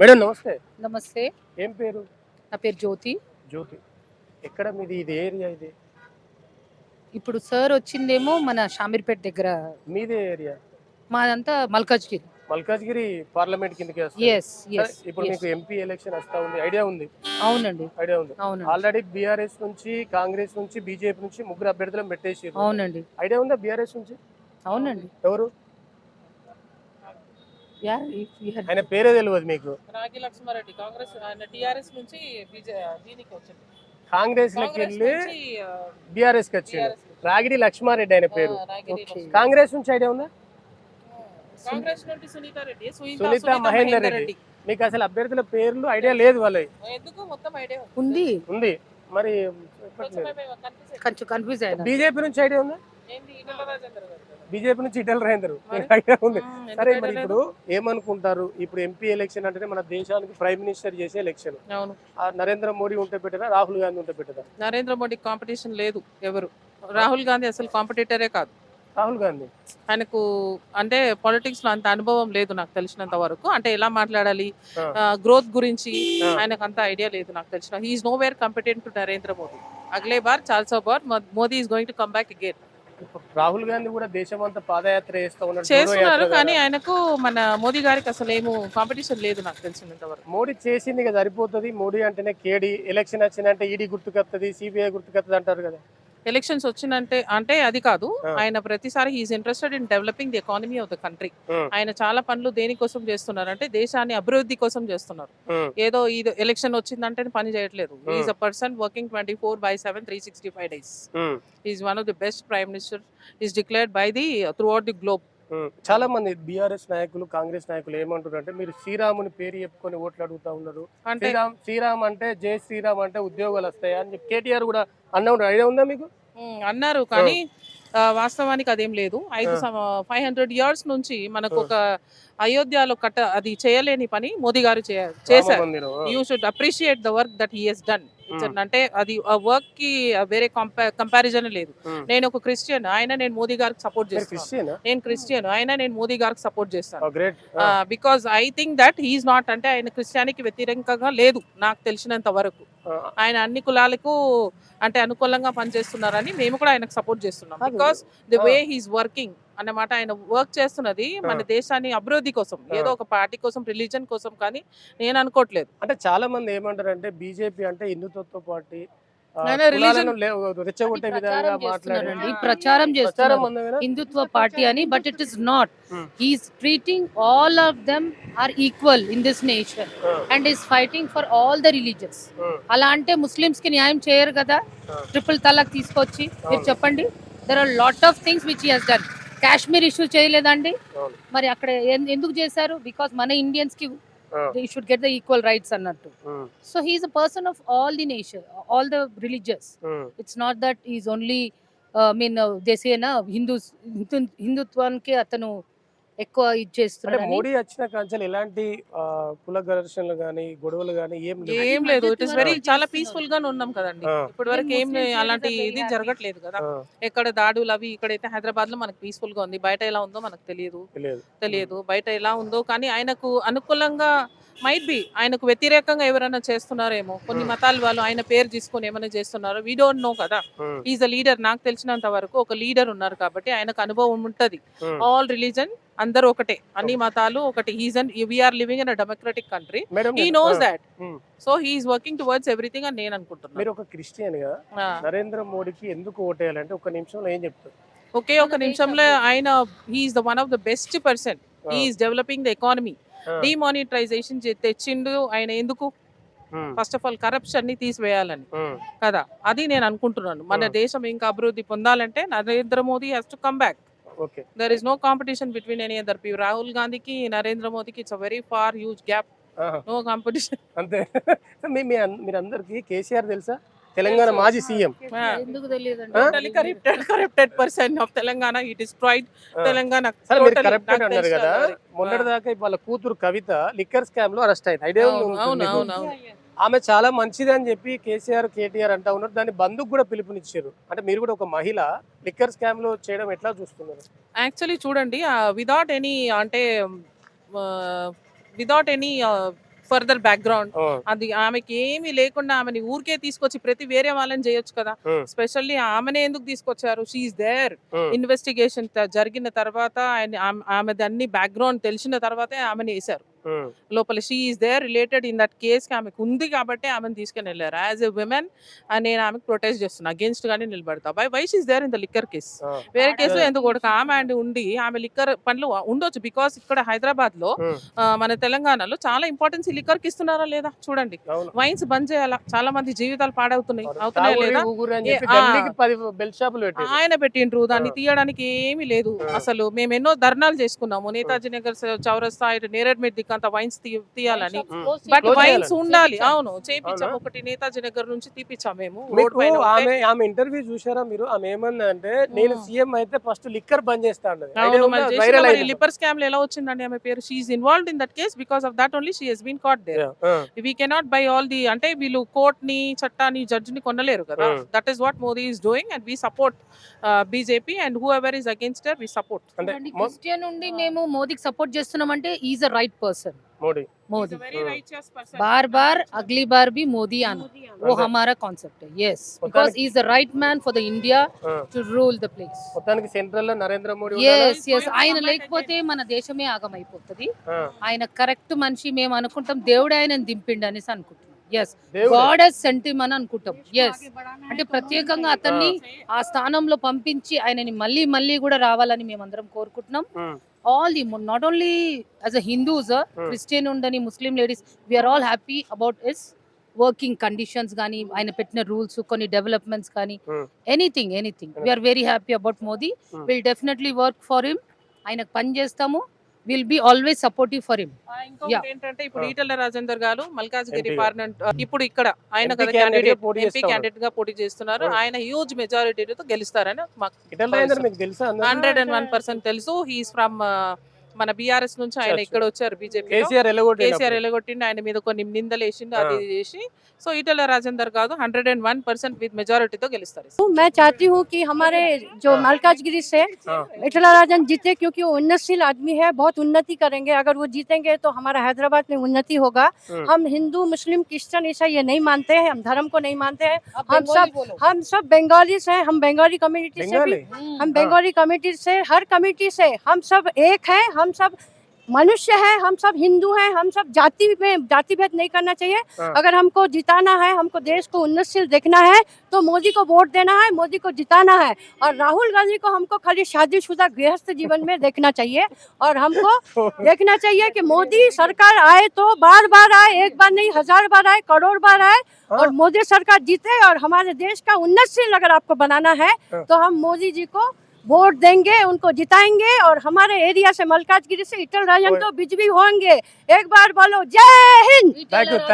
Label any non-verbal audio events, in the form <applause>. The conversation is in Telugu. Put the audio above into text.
మేడం నమస్తే. నమస్తే. ఏం పేరు? నా పేరు జ్యోతి. జ్యోతి. ఎక్కడ మీది? ఇది ఏరియా ఇది? ఇప్పుడు సార్ వచ్చిందేమో మన షామీర్పేట్ దగ్గర. మీదే ఏరియా? మాదంతా మల్కాజ్గిరి. మల్కాజ్గిరి పార్లమెంట్ కిందకి వస్తుంది ఎస్ ఎస్ ఇప్పుడు మీకు ఎంపీ ఎలక్షన్ వస్తా ఉంది. ఐడియా ఉంది? అవునండి. ఐడియా ఉంది. అవునండి. ఆల్రెడీ బీఆర్ఎస్ నుంచి కాంగ్రెస్ నుంచి బీజేపీ నుంచి ముగ్గురు అభ్యర్థులను పెట్టేసి అవునండి. ఐడియా ఉందా బీఆర్ఎస్ నుంచి? అవునండి. ఎవరు? యా- ఆయన పేరే తెలియదు మీకు. రాగి లక్ష్మారెడ్డి కాంగ్రెస్ ఆయన టిఆర్ఎస్ నుంచి బీజే దీనికి వచ్చింది. కాంగ్రెస్లోకి కాంగ్రెస్ వెళ్ళి నుంచి ఆ, బీఆర్ఎస్కి వచ్చింది. రాగిడి లక్ష్మారెడ్డి ఆయన పేరు. కాంగ్రెస్ నుంచి ఐడియా ఉందా? కాంగ్రెస్ నుండి సునీత రెడ్డి మహేందర్ రెడ్డి. మీకు అసలు అభ్యర్థుల పేర్లు ఐడియా లేదు వాళ్ళవి. ఎందుకు? మొత్తం ఐడియా ఉంది. మరి కొంచెం కన్ఫ్యూజ్ అయినా. బీజేపీ నుంచి ఐడియా ఉందా? బీజేపీ నుంచి ఇటల్? <laughs> ఐడియా ఉంది. సరే మరి? ఇప్పుడు ఏమనుకుంటారు? ఇప్పుడు ఎంపీ ఎలక్షన్ అంటేనే మన దేశానికి ప్రైమ్ మినిస్టర్ చేసే ఎలక్షన్. నరేంద్ర మోడీ ఉంటే పెట్టదా రాహుల్ గాంధీ ఉంటే పెట్టదా నరేంద్ర మోడీ కాంపిటీషన్ లేదు ఎవరు. రాహుల్ గాంధీ అసలు కాంపిటీటరే కాదు. రాహుల్ గాంధీ? ఆయనకు అంటే పాలిటిక్స్లో అంత అనుభవం లేదు నాకు తెలిసినంత వరకు. అంటే ఎలా మాట్లాడాలి. గ్రోత్ గురించి. ఆయనకు అంత ఐడియా లేదు నాకు తెలిసిన. He's nowhere competent to Narendra Modi అగలే బార్ చాల్సో bar Modi is going to come back again Rahul Gandhi కూడా దేశం అంతా పాదయాత్ర చేస్తా ఉన్నాడు జోడో చేస్తున్నారు కానీ. ఆయనకు మన మోదీ గారికి అసలు ఏమో కాంపిటీషన్ లేదు నాకు తెలిసినంత వరకు మోడీ చేసింది కదా సరిపోతుంది. మోడీ అంటేనే కేడీ ఎలక్షన్ వచ్చిందంటే ఈడీ గుర్తుకొస్తుంది సిబిఐ గుర్తుకొస్తుంది అంటారు కదా. ఎలక్షన్స్ వచ్చిందంటే అంటే అది కాదు. ఆయన ప్రతిసారి he's interested in developing the economy of the country. ఆయన చాలా పనులు దేనికోసం చేస్తున్నారు అంటే దేశాన్ని అభివృద్ధి కోసం చేస్తున్నారు ఏదో ఇది ఎలక్షన్ వచ్చిందంటే పని చేయట్లేదు. Is a person working twenty four by seven three sixty five days is one of the best prime minister is declared by the throughout the globe. చాలా మంది బీఆర్ఎస్ నాయకులు కాంగ్రెస్ నాయకులు ఏమంటారు అంటే మీరు శ్రీరాముని పేరు చెప్పుకొని ఓట్లు అడుగుతా ఉన్నారు. శ్రీరామ్ శ్రీరామ్ అంటే జై శ్రీరామ్ అంటే ఉద్యోగాలు వస్తాయా అని చెప్పి కేటీఆర్ కూడా అన్న ఐడియా ఉందా మీకు? అన్నారు కానీ వాస్తవానికి అదేం లేదు. ఐదు ఫైవ్ హండ్రెడ్ ఇయర్స్ నుంచి మనకు. ఒక అయోధ్యలో కట్ట అది చేయలేని పని మోదీ గారు చేశారు. You should appreciate the work that he has done Hmm. అంటే అది ఆ వర్క్కి వేరే కంపారిజన్ లేదు ఉమ్. నేను ఒక క్రిస్టియన్ ఆయన నేను మోదీ గారికి సపోర్ట్ చేస్తాను నేను క్రిస్టియన్ ఆయన నేను మోదీ గారికి సపోర్ట్ చేస్తాను because I think that he's not అంటే ఆయన క్రిస్టియానికి వ్యతిరేకంగా లేదు నాకు తెలిసినంత వరకు ఆయన అన్ని కులాలకు అంటే అనుకూలంగా పనిచేస్తున్నారని మేము కూడా ఆయనకు సపోర్ట్ చేస్తున్నాం. Because the. Way he's working అన్నమాట ఆయన వర్క్ చేస్తున్నది మన దేశాన్ని అభివృద్ధి కోసం. ఏదో ఒక పార్టీ కోసం రిలీజన్ కోసం కానీ నేను అనుకోవట్లేదు. అంటే చాలా మంది ఏమంటారు అంటే బీజేపీ అంటే హిందుత్వ పార్టీ ప్రచారం చేస్తున్నారు అందమేనా? హిందుత్వ పార్టీ అని but it is not Hmm. He's treating all of them are equal in this nation and is fighting for all the religions ఆ, అలా అంటే ముస్లిమ్స్కి న్యాయం చేయరు కదా. ట్రిపుల్ తలాక్ తీసుకొచ్చి మీరు అవును. చెప్పండి. There are lot of things which he has done Kashmir issue చేయలేదండి. మరి అక్కడ ఎందుకు చేశారు? బికాస్ మన ఇండియన్స్కి they should get the equal rights అన్నట్టు. So he's a person of all the nation all the religious. It's not that is only mean Hindus Hindu- హిందుత్వానికి అతను ఎక్కువ ఇది అంటే చేస్తున్నాడు మోడీ వచ్చిన కాంచెలు ఎలాంటి ఆ, కుల ఘర్షణలు గానీ గొడవలు గానీ ఏం ఏం లేదు ఇట్ ఇస్ వెరీ చాలా చేస్తున్నారు. పీస్ఫుల్గా ఉన్నాం కదండి. ఇప్పటి వరకు ఏం అలాంటి ఇది. జరగట్లేదు కదా. ఎక్కడ దాడులు అవి ఇక్కడైతే హైదరాబాద్లో మనకు పీస్ఫుల్గా ఉంది. బయట ఎలా ఉందో మనకు తెలియదు. తెలియదు. బయట ఎలా ఉందో కానీ ఆయనకు అనుకూలంగా మైట్ బి ఆయనకు వ్యతిరేకంగా ఎవరైనా చేస్తున్నారేమో కొన్ని. మతాల వాళ్ళు ఆయన పేరు తీసుకొని ఏమైనా చేస్తున్నారో వీ డోంట్ నో కదా. ఈజ్ అ లీడర్ నాకు తెలిసినంత వరకు ఒక లీడర్ ఉన్నారు కాబట్టి ఆయనకు అనుభవం ఉంటది. ఆల్ రిలీజన్ అందరూ ఒకటే. అన్ని మతాలు ఒకటి. He's and we are living in a democratic country he knows that. So he's working towards everything అని నేను అనుకుంటున్నాను మీరు ఒక క్రిస్టియన్గా నరేంద్ర మోడీకి ఎందుకు ఓటేయాలంటే ఒక నిమిషంలో ఏం చెప్తారు? ఒకే ఒక నిమిషంలో ఆయన he is the one of the best person is developing the economy ఆ, డిమానిటైజేషన్ తెచ్చిండు ఆయన ఎందుకు? ఫస్ట్ ఆఫ్ ఆల్ కరప్షన్ని తీసివేయాలని. కదా? అది నేను అనుకుంటున్నాను. మన. దేశం ఇంకా అభివృద్ధి పొందాలంటే Narendra Modi has to come back there is no competition between any other P Rahul గాంధీకి నరేంద్ర మోదీకి it's a very far huge gap no competition అంతే. <laughs> మీ మీ అన్- మీరందరికీ కేసీఆర్ తెలుసా? తెలంగాణ మాజీ సీఎం. ఎందుకు తెలియదండి? ఆ? Totally corrupted corrupted person of Telangana it destroyed ఆ. తెలంగాణ సరే మీరు కరప్టెడ్ నాకు అన్నారు తెలిసిన కదా. వరకు. మొన్నటి దాకా వాళ్ళ కూతురు కవిత లిక్కర్ స్కామ్లో అరెస్ట్ అయింది. ఐడియా అవును? అవును అవును ఆమె చాలా మంచిది అని చెప్పి కేసీఆర్ కేటీఆర్ అంటా ఉన్నారు. దాన్ని బంధుకు కూడా పిలుపునిచ్చారు. అంటే మీరు కూడా ఒక మహిళ లిక్కర్ స్కామ్లో చేయడం ఎట్లా చూస్తున్నారు? యాక్చువల్లీ చూడండి వితౌట్ ఎనీ అంటే వితౌట్ ఎనీ ఫర్దర్ బ్యాక్గ్రౌండ్ అది ఆమెకి ఏమీ లేకుండా ఆమెని ఊరికే తీసుకొచ్చి ప్రతి వేరే వాళ్ళని చేయొచ్చు కదా. స్పెషల్లీ ఆమెనే ఎందుకు తీసుకొచ్చారు? షీఈ్ దేర్ ఇన్వెస్టిగేషన్ జరిగిన తర్వాత ఆయన ఆమె- అన్ని బ్యాక్గ్రౌండ్ తెలిసిన తర్వాతే ఆమెను వేశారు. లోపల she is there related in that కేస్కి ఆమెకు ఉంది కాబట్టి ఆమెను తీసుకుని వెళ్ళారు. యాజ్ ఎ విమెన్ నేను ఆమెకు ప్రొటెస్ట్ చేస్తున్నా అగేన్స్ట్ గానే నిలబడతా. By why she's there in the liquor case వేరే కేసులో Yeah. ఎందుకు కొడుకు ఆమె అండ్ ఉండి ఆమె లిక్కర్ పనులు ఉండొచ్చు బికాస్ ఇక్కడ హైదరాబాద్లో మన తెలంగాణలో చాలా ఇంపార్టెన్స్ ఈ లిక్కర్కి ఇస్తున్నారా లేదా? చూడండి. వైన్స్ బంద్ చేయాలా? చాలా మంది జీవితాలు పాడవుతున్నాయి. అవుతున్నాయా లేదా? ఆయన పెట్టిండ్రు. దాన్ని. తీయడానికి ఏమీ లేదు. అసలు మేము ఎన్నో ధర్నాలు చేసుకున్నాము. నేతాజీ నగర్ చౌరస్తా ఇటు నేరేడ్ దిక్కంత వైన్స్ తీయాలని. But wines. ఉండాలి. అవును. చేపించాం? ఒకటి నేతాజీ నగర్ నుంచి తీపిచ్చాం మేము. ఆమె ఆమె ఇంటర్వ్యూ చూసారా మీరు? ఆమె ఏమన్నదంటే నేను. సీఎం అయితే ఫస్ట్ లిక్కర్ బంద్ చేస్తా అన్నది. అవును మరి చేసిన వైరల్ మరి అయింది? లిప్పర్ స్కామ్లో ఎలా వచ్చిందండి ఆమె పేరు? She's involved in that case because of that only she has been caught there we cannot by all the అంటే వీళ్ళు కోర్ట్ని చట్టాన్ని జడ్జ్ని కొనలేరు కదా. That is what Modi is doing and we support BJP and whoever is against we support అంటే క్రిస్టియన్ నుండి మేము మోదీకి సపోర్ట్ చేస్తున్నామంటే is a right person Modi Modi Hmm. बार बार अगली बार भी मोदी आना वो అంటే हमारा कॉन्सेप्ट है यस होता बिकॉज नहीं- is the right man for the India ఆ, టు రూల్ ద ప్లేస్ మొత్తానికి సెంట్రల్ లో నరేంద్ర మోడీ ఉండాలా? ఎస్ ఎస్ ఆయన లేకపోతే మన దేశమే ఆగమైపోతుంది ఆ, ఆయన కరెక్ట్ మనిషి మేము అనుకుంటాం దేవుడు ఆయన దింపిండు అనేసి అనుకుంటున్నాం ఎస్ దేవుడే. గాడ్ హెస్ సెంటిమ్ అని అనుకుంటాం ఎస్ అంటే ప్రత్యేకంగా అతన్ని ఆ స్థానంలో పంపించి ఆయనని మళ్ళీ మళ్ళీ కూడా రావాలని మేమందరం కోరుకుంటున్నాం ఉమ్, all the not only as a Hindus Christian ఉండని Muslim ladies we are all happy about is working conditions కానీ ఆయన పెట్టిన రూల్స్ కొన్ని డెవలప్మెంట్స్ కానీ Hmm. Anything anything we are very happy about Modi Hmm. Will definitely work for him ఆయనకు పని చేస్తాము. Will be always supportive for him ఇంకొకటి. ఏంటంటే ఇప్పుడు. ఈటెల రాజేందర్ గారు మల్కాజ్గిరి. పార్లమెంట్ ఇప్పుడు ఇక్కడ ఆయన కదా క్యాండిడేట్ ఎంపీ క్యాండిడేట్గా పోటీ చేస్తున్నారు. ఆయన హ్యూజ్ మెజారిటీతో గెలుస్తారని మాకు ఇటల్ రాజేందర్ మీకు తెలుసా అందరికీ? హండ్రెడ్ అండ్ వన్ పర్సెంట్ తెలుసు హీస్ ఫ్రమ్ మన బీఆర్ఎస్ నుంచి ఆయన Church. ఇక్కడ వచ్చారు బీజేపీ కేసీఆర్ ఎలగొట్టి కేసీఆర్ ఎలగొట్టిండు ఆయన మీద కొన్ని నిందలు వేసిండు అది ఇది చేసి సో ఈటెల రాజేందర్ కాదు hundred and one percent with మెజారిటీతో గెలుస్తారు मैं चाहती हूँ कि हमारे जो हाँ। मलकाजगिरी से हाँ। इटला राजन जीते क्योंकि वो उन्नतशील आदमी है बहुत उन्नति करेंगे अगर वो जीतेंगे तो हमारा हैदराबाद में उन्नति होगा हम्म। हम हिंदू मुस्लिम क्रिश्चियन ईसाई ये नहीं मानते हैं हम धर्म को नहीं मानते हैं हम सब हम सब बंगालीस हैं हम बंगाली कम्युनिटी से भी बंगाली हम बंगाली कम्युनिटी से हर कम्युनिटी से हम सब एक हैं हम सब मनुष्य हैं हम सब हिंदू हैं हम सब जाति में जाति भेद नहीं करना चाहिए हाँ। अगर हमको जिताना है हमको देश को उन्नतशील देखना है तो मोदी को वोट देना है मोदी को जिताना है और राहुल गांधी को हमको खाली शादीशुदा गृहस्थ जीवन में देखना चाहिए और हमको <laughs> देखना चाहिए कि मोदी सरकार आए तो बार बार आए एक बार नहीं हज़ार बार आए करोड़ बार आए और हाँ। मोदी सरकार जीते और हमारे देश का उन्नतशील अगर आपको बनाना है हाँ। तो हम मोदी जी को वोट देंगे उनको जिताएँगे और हमारे एरिया से मलकाजगिरी से इटल राजन। तो बिजली होंगे एक बार बोलो जय हिंद.